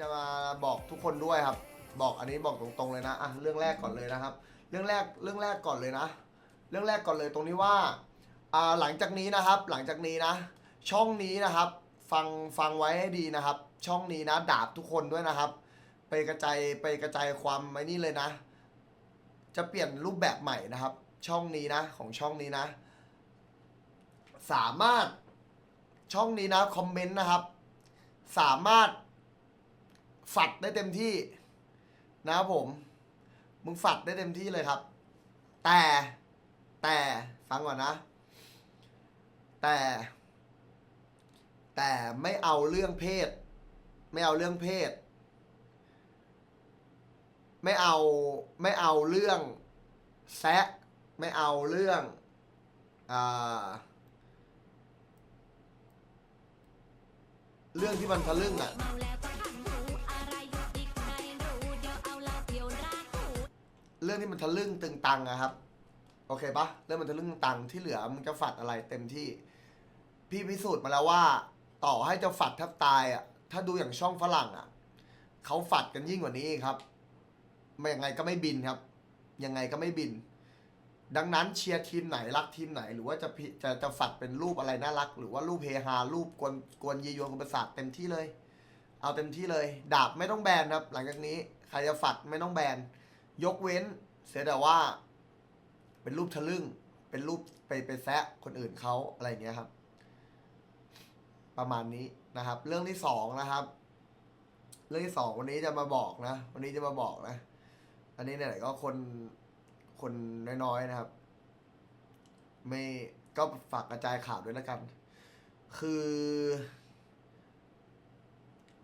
จะมาบอกทุกคนด้วยครับ บอกอันนี้บอกตรงๆเลยนะอะเรื่องแรกก่อนเลยนะครับ เรื่องแรกเรื่องแรกก่อนเลยนะ เรื่องแรกก่อนเลยตรงนี้ว่าอ่าหลังจากนี้นะครับ หลังจากนี้นะ ช่องนี้นะครับ ฟังฟังไว้ให้ดีนะครับ ช่องนี้นะดาบทุกคนด้วยนะครับ ไปกระจายไปกระจายความไอ้นี่เลยนะ จะเปลี่ยนรูปแบบใหม่นะครับ ช่องนี้นะของช่องนี้นะ สามารถช่องนี้นะคอมเมนต์นะครับ สามารถ ฝัดได้เต็มที่นะครับผม มึงฝัดได้เต็มที่เลยครับ แต่แต่ฟังก่อนนะ แต่ แต่ไม่เอาเรื่องเพศ ไม่เอาเรื่องเพศ ไม่เอาไม่เอาเรื่องแซะไม่เอาเรื่องอ่าเรื่องที่มันทะลึ่งอะ เรื่องที่มันทะลึ่งตึงตังอะครับ โอเคปะเรื่องมันทะลึ่งตึงตังที่เหลือมึงจะฝัดอะไรเต็มที่ พี่พิสูจน์มาแล้วว่า ต่อให้จะฝัดแทบตายอะถ้าดูอย่างช่องฝรั่งอะเขาฝัดกันยิ่งกว่านี้ครับไม่ยังไงก็ไม่บินครับ ยังไงก็ไม่บิน ดังนั้นเชียร์ทีมไหนรักทีมไหน หรือว่าจะจะจะฝัดเป็นรูปอะไรน่ารัก หรือว่ารูปเฮฮารูปกวนกวนยียวนกุประสาทเต็มที่เลย เอาเต็มที่เลย ดาบไม่ต้องแบนครับ หลังจากนี้ใครจะฝัดไม่ต้องแบน ยกเว้น เสียแต่ว่า เป็นรูปทะลึ่ง เป็นรูปไปไปแซะคนอื่นเขาอะไรอย่างเงี้ยครับ ประมาณนี้นะครับ เรื่องที่สองนะครับ เรื่องที่สองวันนี้จะมาบอกนะ วันนี้จะมาบอกนะ อันนี้เนี่ยก็คนคนน้อยๆนะครับ ไม่ก็ฝากกระจายข่าวด้วยแล้วกัน คือ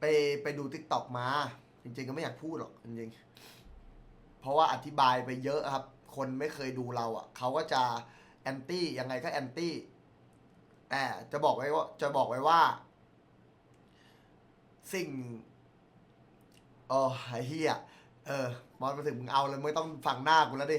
ไปไปดูทิกตอกมา จริงๆก็ไม่อยากพูดหรอกจริงๆ เพราะว่าอธิบายไปเยอะครับ คนไม่เคยดูเราอะเขาก็จะแอนตี้ยังไงก็แอนตี้แต่จะบอกไว้ว่าจะบอกไว้ว่า สิ่งเออไอ้เฮียเออมอนมาถึงมึงเอาเลยไม่ต้องฟังหน้ากูแล้วดิ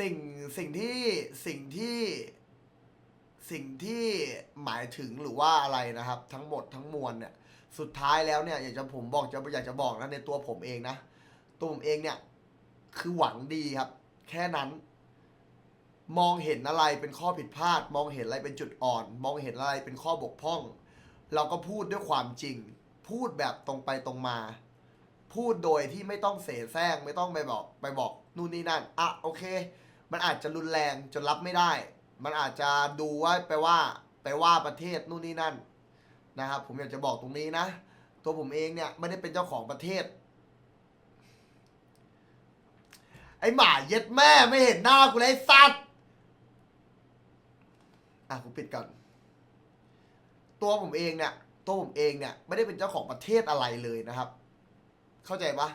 สิ่งสิ่งที่สิ่งที่สิ่งที่หมายถึงหรือว่าอะไรนะครับ ทั้งหมดทั้งมวลเนี่ย สุดท้ายแล้วเนี่ย อยากจะผมบอกจะอยากจะบอกนะในตัวผมเองนะตัวผมเองเนี่ย คือหวังดีครับ แค่นั้น มองเห็นอะไรเป็นข้อผิดพลาด มองเห็นอะไรเป็นจุดอ่อน มองเห็นอะไรเป็นข้อบกพร่อง เราก็พูดด้วยความจริง พูดแบบตรงไปตรงมา พูดโดยที่ไม่ต้องเสแสร้งไม่ต้องไปบอกไปบอกนู่นนี่นั่นอะโอเค มันอาจจะรุนแรงจนรับไม่ได้ มันอาจจะดูว่าไปว่าไปว่าประเทศนู่นนี่นั่นนะครับ ผมอยากจะบอกตรงนี้นะ ตัวผมเองเนี่ยไม่ได้เป็นเจ้าของประเทศ ไอหมาเย็ดแม่ไม่เห็นหน้ากูเลยไอ้สัตว์อะกูปิดก่อน ตัวผมเองเนี่ย ตัวผมเองเนี่ย ไม่ได้เป็นเจ้าของประเทศอะไรเลยนะครับ เข้าใจปะ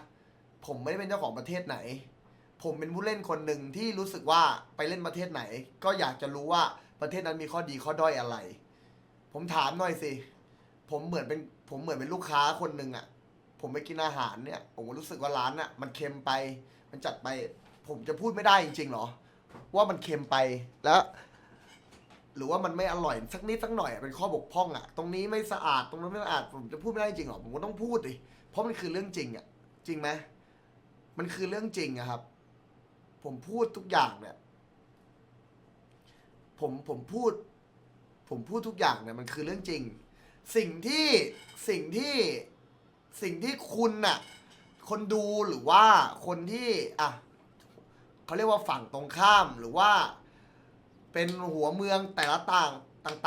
ผมไม่ได้เป็นเจ้าของประเทศไหน ผมเป็นผู้เล่นคนหนึ่งที่รู้สึกว่าไปเล่นประเทศไหน ก็อยากจะรู้ว่าประเทศนั้นมีข้อดีข้อด้อยอะไร ผมถามหน่อยสิ ผมเหมือนเป็นผมเหมือนเป็นลูกค้าคนหนึ่งอะ่ะ ผมไปกินอาหารเนี่ย ผมรู้สึกว่าร้านอะ่ะ มันเค็มไป มันจัดไป ผมจะพูดไม่ได้จริงๆหรอ ว่ามันเค็มไปแล้ว หรือว่ามันไม่อร่อยสักนิดสักหน่อยอะเป็นข้อบกพร่องอะ่ะตรงนี้ไม่สะอาดตรงนั้นไม่สะอาด ผมจะพูดไม่ได้จริงหรอผมก็ต้องพูดดิเพราะมันคือเรื่องจริงอะ่ะจริงไหมมันคือเรื่องจริงอะครับ ผมพูดทุกอย่างเนี่ย ผมผมพูด ผมพูดทุกอย่างเนี่ยมันคือเรื่องจริง สิ่งที่สิ่งที่สิ่งที่คุณน่ะ คนดูหรือว่าคนที่อะเขาเรียกว่าฝั่งตรงข้ามหรือว่า เป็นหัวเมืองแต่ละต่าง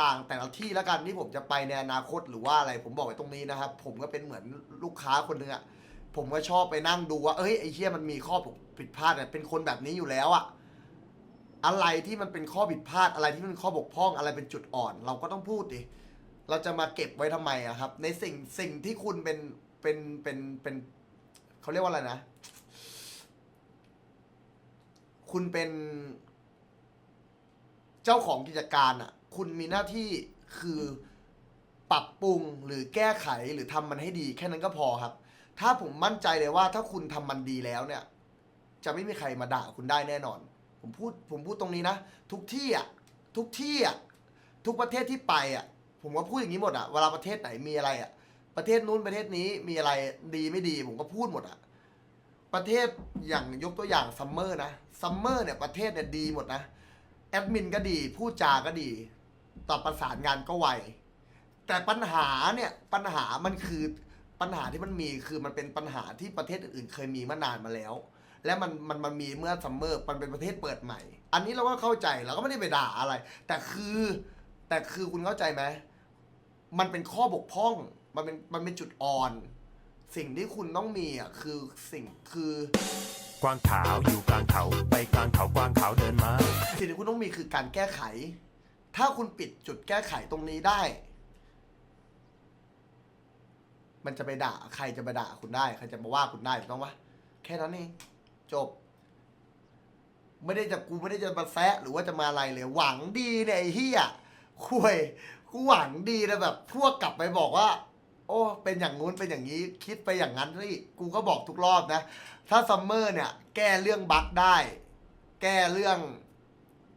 ต่าง ๆ แต่ละที่แล้วกันที่ผมจะไปในอนาคตหรือว่าอะไร ผมบอกไว้ตรงนี้นะครับ ผมก็เป็นเหมือนลูกค้าคนหนึ่งอะผมก็ชอบไปนั่งดูว่า เอ้ยไอ้เชี่ยมันมีข้อผิดพลาดเนี่ยเป็นคนแบบนี้อยู่แล้วอะอะไรที่มันเป็นข้อผิดพลาดอะไรที่มันข้อบกพร่องอะไรเป็นจุดอ่อน เราก็ต้องพูดดิเราจะมาเก็บไว้ทำไมอะครับ ในสิ่งสิ่งที่คุณเป็นเป็นเป็นเป็น เขาเรียกว่าอะไรนะ คุณเป็นเจ้าของกิจการอะ คุณมีหน้าที่คือปรับปรุงหรือแก้ไขหรือทำมันให้ดี แค่นั้นก็พอครับ ถ้าผมมั่นใจเลยว่าถ้าคุณทำมันดีแล้วเนี่ย จะไม่มีใครมาด่าคุณได้แน่นอน ผมพูดผมพูดตรงนี้นะ ทุกที่อะทุกที่อะทุกประเทศที่ไปอะ ผมก็พูดอย่างนี้หมดอะเวลาประเทศไหนมีอะไรอะ ประเทศนู้นประเทศนี้มีอะไรดีไม่ดีผมก็พูดหมดอะประเทศอย่างยกตัวอย่างซัมเมอร์นะซัมเมอร์เนี่ยประเทศเนี่ยดีหมดนะแอดมินก็ดีพูดจาก็ดีตอบประสานงานก็ไวแต่ปัญหาเนี่ยปัญหามันคือปัญหาที่มันมีคือมันเป็นปัญหาที่ประเทศอื่นๆ เคยมีมานานมาแล้ว และมันมันมันมีเมื่อซัมเมอร์มันเป็นประเทศเปิดใหม่ อันนี้เราก็เข้าใจเราก็ไม่ได้ไปด่าอะไร แต่คือแต่คือคุณเข้าใจไหมมันเป็นข้อบกพร่อง มันเป็นมันเป็นจุดอ่อน สิ่งที่คุณต้องมีอะคือสิ่งคือกวางขาวอยู่กลางเขาไปกลางเขากวางขาวเดินมา สิ่งที่คุณต้องมีคือการแก้ไข ถ้าคุณปิดจุดแก้ไขตรงนี้ได้ มันจะไปด่าใครจะไปด่าคุณได้ใครจะมาว่าคุณได้ถูกต้องปะแค่นั้นเองจบ ไม่ได้จะกูไม่ได้จะมาแซะหรือว่าจะมาอะไรเลย หวังดีเนี่ยไอ้เฮียคุยกูหวังดีนะแบบ พวกกลับไปบอกว่า โอ้เป็นอย่างงู้นเป็นอย่างนี้คิดไปอย่างนั้นนี่กูก็บอกทุกรอบนะ ถ้าซัมเมอร์เนี่ย แก้เรื่องบั๊กได้ แก้เรื่อง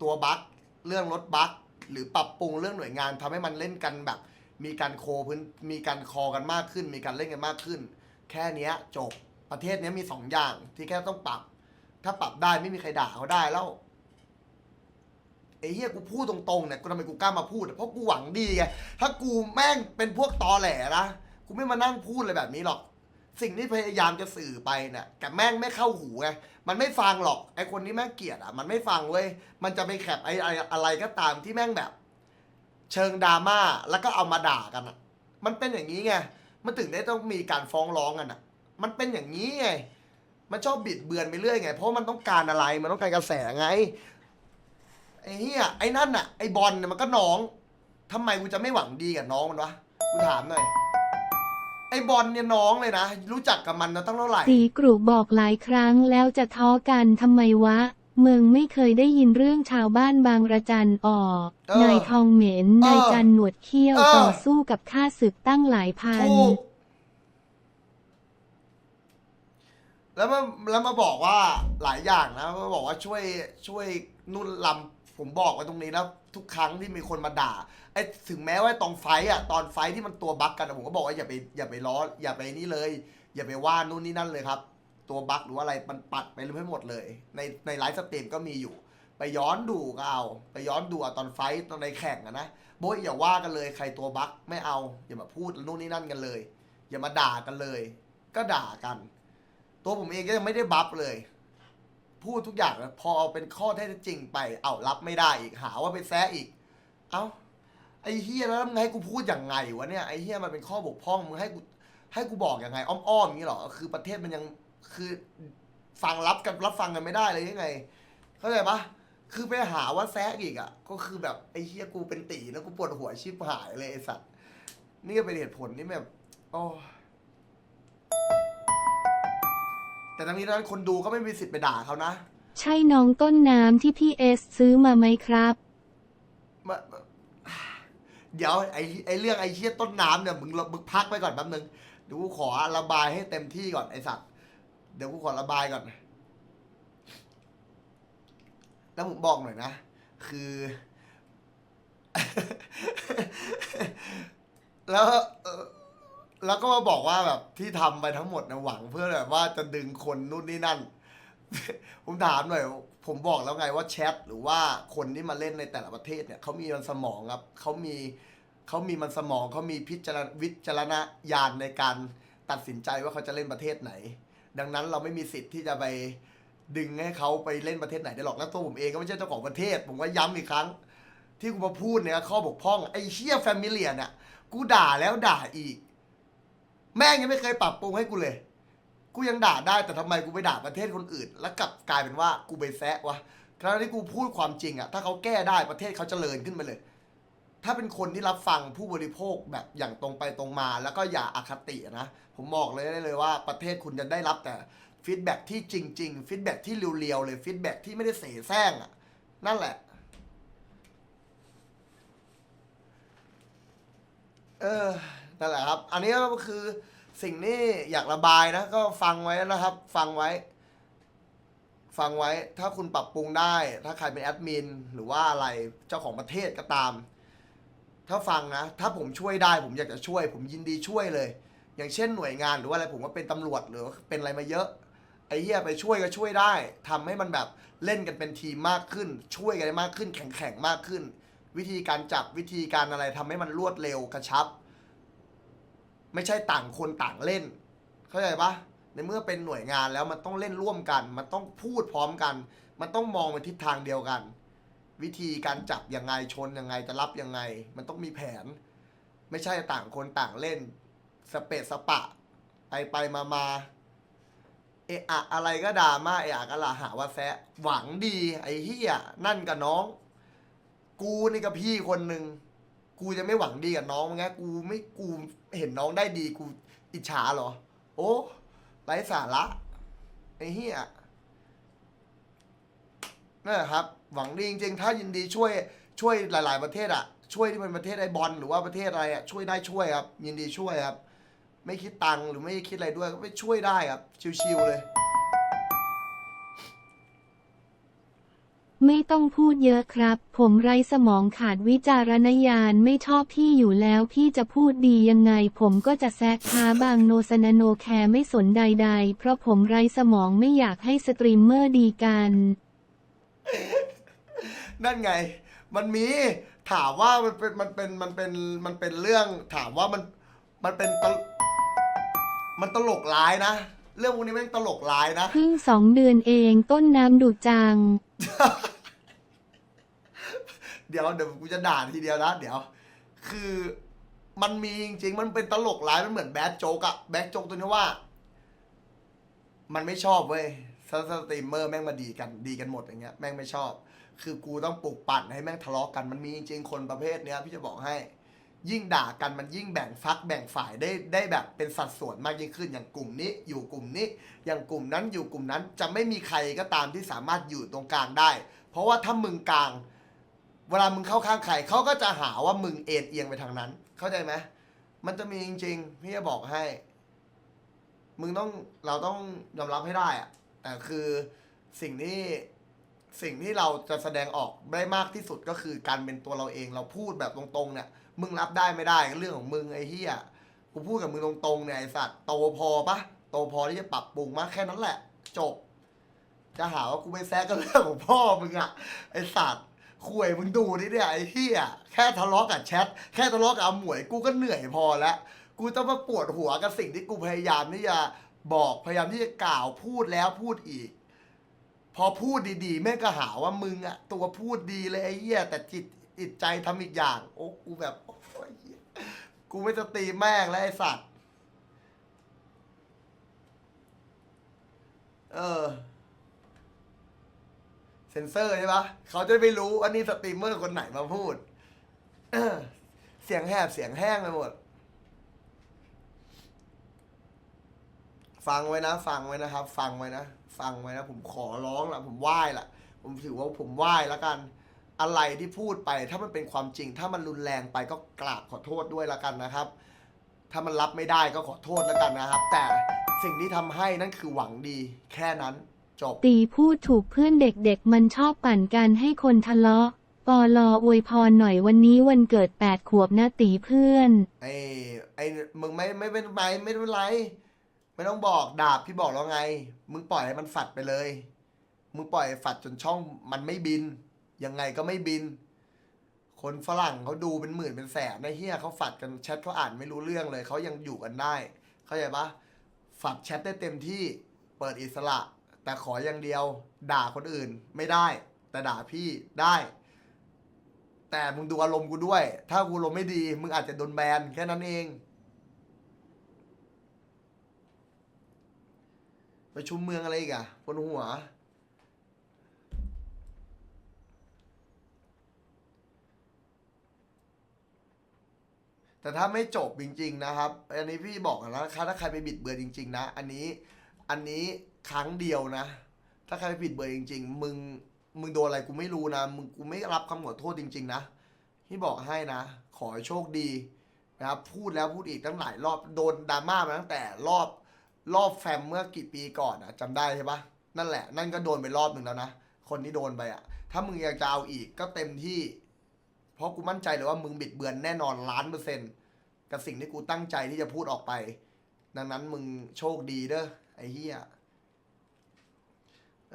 ตัวบั๊กเรื่องรถบั๊กหรือปรับปรุงเรื่องหน่วยงานทำให้มันเล่นกันแบบ มีการโคพื้นมีการคอกันมากขึ้น มีการเล่นกันมากขึ้น แค่เนี้ยจบประเทศนี้มีสองอย่างที่แค่ต้องปรับ ถ้าปรับได้ไม่มีใครด่าเขาได้แล้ว ไอ้เหี้ยกูพูดตรงๆเนี่ยกูทำไมกูกล้ามาพูดอะเพราะกูหวังดีไงถ้ากูแม่งเป็นพวกตอแหลนะกูไม่มานั่งพูดอะไรแบบนี้หรอก สิ่งที่พยายามจะสื่อไปเนี่ยแต่แม่งไม่เข้าหูไงมันไม่ฟังหรอกไอคนที่แม่งเกลียดอะมันไม่ฟังเว้ยมันจะไปแคปไอไออะไรก็ตามที่แม่งแบบ เชิงดราม่าแล้วก็เอามาด่ากันอะ มันเป็นอย่างนี้ไงมันถึงได้ต้องมีการฟ้องร้องกันอะ มันเป็นอย่างนี้ไง มันชอบบิดเบือนไปเรื่อยไง เพราะมันต้องการอะไร มันต้องการกระแสไง ไอ้เหี้ยไอ้นั่นอะไอ้บอลเนี่ยมันก็น้องทำไมกูจะไม่หวังดีกับน้องมันวะกูถามหน่อยไอ้บอลเนี่ยน้องเลยนะ รู้จักกับมันนะตั้งเท่าไหร่ตีกรุบอกหลายครั้งแล้วจะท้อกันทำไมวะเมืองไม่เคยได้ยินเรื่องชาวบ้านบางระจันออกเออนายทองเหม็นเออนายจันหนวดเขี้ยวเออต่อสู้กับข้าศึกตั้งหลายพันถูกแล้วมาแล้วมาบอกว่าหลายอย่างนะมาบอกว่าช่วยช่วยนุ่นลำ ผมบอกไว้ตรงนี้นะทุกครั้งที่มีคนมาด่าไอ้ถึงแม้ว่าตอนไฟท์อะตอนไฟท์ที่มันตัวบั๊กกันอะผมก็บอกว่าอย่าไปอย่าไปล้ออย่าไปนี่เลย อย่าไปว่านู่นนี่นั่นเลยครับ ตัวบั๊กหรือว่าอะไรมันปัดไปเรื่อยหมดเลย ในในไลฟ์สตรีมก็มีอยู่ ไปย้อนดูก็เอา ไปย้อนดูอาตอนไฟท์ตอนในแข่งอะนะโบยอย่าว่ากันเลยใครตัวบั๊กไม่เอา อย่ามาพูดนู่นนี่นั่นกันเลย อย่ามาด่ากันเลย ก็ด่ากัน ตัวผมเองก็ยังไม่ได้บัฟเลย พูดทุกอย่างแล้วพอเอาเป็นข้อเท็จจริงไป เอารับไม่ได้อีกหาว่าไปแซะอีก เอาไอ้เฮียแล้วมึงให้กูพูดอย่างไงวะเนี่ยไอ้เฮียมันเป็นข้อบกพร่องมึงให้กูให้กูบอกอยังไง อ้อมๆอย่างนี้เหรอคือประเทศมันยังคือฟังรับกันรับฟังกันไม่ได้เลยยังไงเข้าใจปะคือไปหาว่าแซะอีกอะ ก็คือแบบไอ้เฮียกูเป็นตีแล้วกูปวดหัวชิบหายเลยไอ้สัตว์นี่ก็เป็นเหตุผลที่แบบโอ้ แต่ทั้งนี้ทั้งนั้นคนดูก็ไม่มีสิทธิ์ไปด่าเขานะใช่น้องต้นน้ำที่พี่เอสซื้อมาไหมครับมาเดี๋ยวไอ้ไอ้เรื่องไอ้เชี่ยต้นน้ำเนี่ยมึงมึงพักไปก่อนแป๊บนึงเดี๋ยวกูขอระบายให้เต็มที่ก่อนไอ้สัตว์เดี๋ยวกูขอระบายก่อน แล้วผมบอกหน่อยนะ คือ แล้วเอ่อ แล้วก็มาบอกว่าแบบที่ทำไปทั้งหมดนะหวังเพื่อแบบว่าจะดึงคนนู่นนี่นั่น ผมถามหน่อย ผมบอกแล้วไงว่าแชทหรือว่าคนที่มาเล่นในแต่ละประเทศเนี่ยเขามีมันสมองครับเขามีเขามีมันสมองเขามีพิจารณวิจารณญาณในการตัดสินใจว่าเขาจะเล่นประเทศไหน ดังนั้นเราไม่มีสิทธิ์ที่จะไปดึงให้เขาไปเล่นประเทศไหนได้หรอกแล้วตัวผมเองก็ไม่ใช่เจ้าของประเทศ ผมก็ย้ำอีกครั้ง ที่กูมาพูดเนี่ยข้อบกพร่องไอ้เชี่ยแฟมิเลียเนี่ยกูด่าแล้วด่าอีก แม่งยังไม่เคยปรับปรุงให้กูเลย กูยังด่าได้แต่ทำไมกูไปด่าประเทศคนอื่น แล้วกลับกลายเป็นว่ากูไปแซะวะครั้งที่กูพูดความจริงอะถ้าเขาแก้ได้ประเทศเขาเจริญขึ้นไปเลย ถ้าเป็นคนที่รับฟังผู้บริโภคแบบอย่างตรงไปตรงมา แล้วก็อย่าอาคตินะผมบอกเลยได้เลยว่าประเทศคุณจะได้รับแต่ฟีดแบ็ที่จริงๆฟีดแบ็ที่เรียวๆเลยฟีดแบ็ที่ไม่ได้เสแสร้งอะนั่นแหละเออ นั่นแหละครับ อันนี้ก็คือสิ่งที่อยากระบายนะ ก็ฟังไว้นะครับ ฟังไว้ ฟังไว้ ถ้าคุณปรับปรุงได้ ถ้าใครเป็นแอดมินหรือว่าอะไรเจ้าของประเทศก็ตาม ถ้าฟังนะ ถ้าผมช่วยได้ ผมอยากจะช่วย ผมยินดีช่วยเลย อย่างเช่นหน่วยงานหรือว่าอะไรผมว่าเป็นตำรวจหรือว่าเป็นอะไรมาเยอะไอ้เหี้ยไปช่วยก็ช่วยได้ทำให้มันแบบเล่นกันเป็นทีมมากขึ้น ช่วยกันได้มากขึ้น แข่งแข่งมากขึ้น วิธีการจับวิธีการอะไรทำให้มันรวดเร็วกระชับ ไม่ใช่ต่างคนต่างเล่น เข้าใจปะในเมื่อเป็นหน่วยงานแล้วมันต้องเล่นร่วมกัน มันต้องพูดพร้อมกัน มันต้องมองไปทิศทางเดียวกัน วิธีการจับยังไงชนยังไงจะรับยังไง มันต้องมีแผน ไม่ใช่ต่างคนต่างเล่น สเปะสปะ ไปไปมามาเอะอะอะไรก็ด่ามาเอะอะก็ลาหาว่าแซะหวังดีไอ้เฮียนั่นกับน้อง กูนี่กับพี่คนหนึ่ง กูจะไม่หวังดีกับน้องมั้งไงกูไม่กูเห็นน้องได้ดีกูอิจฉาเหรอ โอ้ไร้สาระไอ้เฮียนั่นแหละครับ หวังดีจริงๆถ้ายินดีช่วยช่วยหลาย ๆ ประเทศอะ ช่วยที่เป็นประเทศไอบอลหรือว่าประเทศอะไรอะช่วยได้ช่วยครับ ยินดีช่วยครับ ไม่คิดตังค์หรือไม่คิดอะไรด้วยก็ไปช่วยได้ครับ ชิวๆเลย ไม่ต้องพูดเยอะครับ ผมไร้สมองขาดวิจารณญาณไม่ชอบพี่อยู่แล้วพี่จะพูดดียังไง ผมก็จะแซกค้าบางโนสนโนแคร์ไม่สนใด ๆ เพราะผมไร้สมองไม่อยากให้สตรีมเมอร์ดีกัน นั่นไง มันมี ถามว่ามันเป็นมันเป็นมันเป็นมันเป็นเรื่อง ถามว่ามันมันเป็นตลมันตลกร้ายนะ เรื่องพวกนี้แม่งตลกร้ายนะ เพิ่งสองเดือนเองต้นน้ำดุจัง เดี๋ยวเดี๋ยวกูจะด่าทีเดียวนะเดี๋ยว คือมันมีจริงๆ มันเป็นตลกร้ายมันเหมือนแบดโจ๊กอะแบดโจ๊กตัวนี้ว่า มันไม่ชอบเว้ยสสตรีมเมอร์แม่งมาดีกันดีกันหมดอย่างเงี้ยแม่งไม่ชอบ คือกูต้องปลุกปั่นให้แม่งทะเลาะกันมันมีจริงๆคนประเภทเนี้ยพี่จะบอกให้ ยิ่งด่ากันมันยิ่งแบ่งฟักแบ่งฝ่ายได้ได้แบบเป็นสัดส่วนมากยิ่งขึ้นอย่างกลุ่มนี้ อยู่กลุ่มนี้ อย่างกลุ่มนั้นอยู่กลุ่มนั้นจะไม่มีใครก็ตามที่สามารถอยู่ตรงกลางได้ เพราะว่าถ้ามึงกลาง เวลามึงเข้าข้างใครเขาก็จะหาว่ามึงเอ็นเอียงไปทางนั้น เข้าใจไหมมันจะมีจริงๆพี่จะบอกให้ มึงต้องเราต้องยอมรับให้ได้อะแต่คือสิ่งที่สิ่งที่เราจะแสดงออกได้มากที่สุดก็คือการเป็นตัวเราเองเราพูดแบบตรงๆเนี่ย มึงรับได้ไม่ได้ก็เรื่องของมึงไอ้เหี้ยกูพูดกับมึงตรงๆเนี่ยไอ้สัตว์โตพอปะโตพอที่จะปรับปรุงมากแค่นั้นแหละ จบ จะหาว่ากูไปแซะก็เรื่องของพ่อมึงอะไอ้สัตว์คุยมึงดูนี่เนี่ยไอ้เหี้ยแค่ทะเลาะกับแชทแค่ทะเลาะกับอาหมวยกูก็เหนื่อยพอแล้วกูต้องมาปวดหัวกับสิ่งที่กูพยายามที่จะบอกพยายามที่จะกล่าวพูดแล้วพูดอีก พอพูดดีๆ แม่งก็หาว่ามึงอะตัวพูดดีเลยไอ้เหี้ยแต่จิต จิตใจทำอีกอย่าง โอ้กูแบบโอ้ยกูไม่จะตีแม่งแล้วไอสัตว์ เออ เซนเซอร์ใช่ปะเขาจะไม่รู้ว่านี่สตรีมเมอร์คนไหนมาพูดเออเสียงแหบเสียงแห้งไปหมด ฟังไว้นะ ฟังไว้นะครับ ฟังไว้นะ ฟังไว้นะ ผมขอร้องละผมไหว้ละผมถือว่าผมไหว้แล้วกัน อะไรที่พูดไป ถ้ามันเป็นความจริง ถ้ามันรุนแรงไปก็กราบขอโทษด้วยละกันนะครับ ถ้ามันรับไม่ได้ก็ขอโทษแล้วกันนะครับ แต่สิ่งที่ทำให้นั่นคือหวังดีแค่นั้นจบ ตีพูดถูกเพื่อนเด็กๆ มันชอบปั่นกันให้คนทะเลาะ ปอลออวยพรหน่อยวันนี้วันเกิดแปดขวบนะตีเพื่อน ไอ้ไอ้มึงไม่ไม่เป็นไรไม่เป็นไรไม่ต้องบอกดาบพี่บอกแล้วไง มึงปล่อยให้มันฝัดไปเลย มึงปล่อยให้ฝัดจนช่องมันไม่บิน ยังไงก็ไม่บิน คนฝรั่งเขาดูเป็นหมื่นเป็นแสนในเฮียเขาฝัดกันแชทเขาอ่านไม่รู้เรื่องเลยเขายังอยู่กันได้ เข้าใจปะฝัดแชทได้เต็มที่เปิดอิสระ แต่ขออย่างเดียว ด่าคนอื่นไม่ได้ แต่ด่าพี่ได้ แต่มึงดูอารมณ์กูด้วย ถ้ากูอารมณ์ไม่ดีมึงอาจจะโดนแบนแค่นั้นเองประชุมเมืองอะไรอีกอะบนหัว แต่ถ้าไม่จบจริง ๆ นะครับ อันนี้พี่บอกนะถ้าใครไปบิดเบือนจริง ๆ นะ อันนี้อันนี้ครั้งเดียวนะ ถ้าใครไปบิดเบือนจริง ๆ มึงมึงโดนอะไรกูไม่รู้นะมึงกูไม่รับคำขอโทษจริง ๆ นะที่บอกให้นะ ขอให้โชคดีนะครับพูดแล้วพูดอีกตั้งหลายรอบโดนดราม่ามาตั้งแต่รอบรอบแฟมเมื่อกี่ปีก่อนอะจำได้ใช่ปะนั่นแหละ นั่นก็โดนไปรอบหนึ่งแล้วนะคนที่โดนไปอะถ้ามึงอยากจะเอาอีกก็เต็มที่ ราะกูมั่นใจเลยว่ามึงบิดเบือนแน่นอนล้านเปอร์เซ็นต์กับสิ่งที่กูตั้งใจที่จะพูดออกไป ดังนั้นมึงโชคดีเด้อไอ้เหี้ย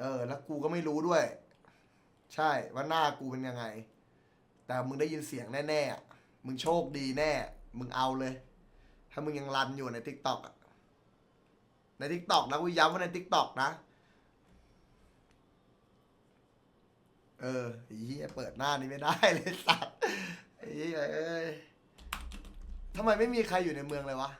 เออ แล้วกูก็ไม่รู้ด้วย ใช่ว่าหน้ากูเป็นยังไง แต่มึงได้ยินเสียงแน่ๆ มึงโชคดีแน่ มึงเอาเลย ถ้ามึงยังรันอยู่ในทิกตอกในทิกตอกนะกูย้ำว่าในทิกตอกนะ เออไอ้เฮียเปิดหน้านี้ไม่ได้เลยสัตว์ไอ้เฮียเอ้ยทำไมไม่มีใครอยู่ในเมืองเลยวะ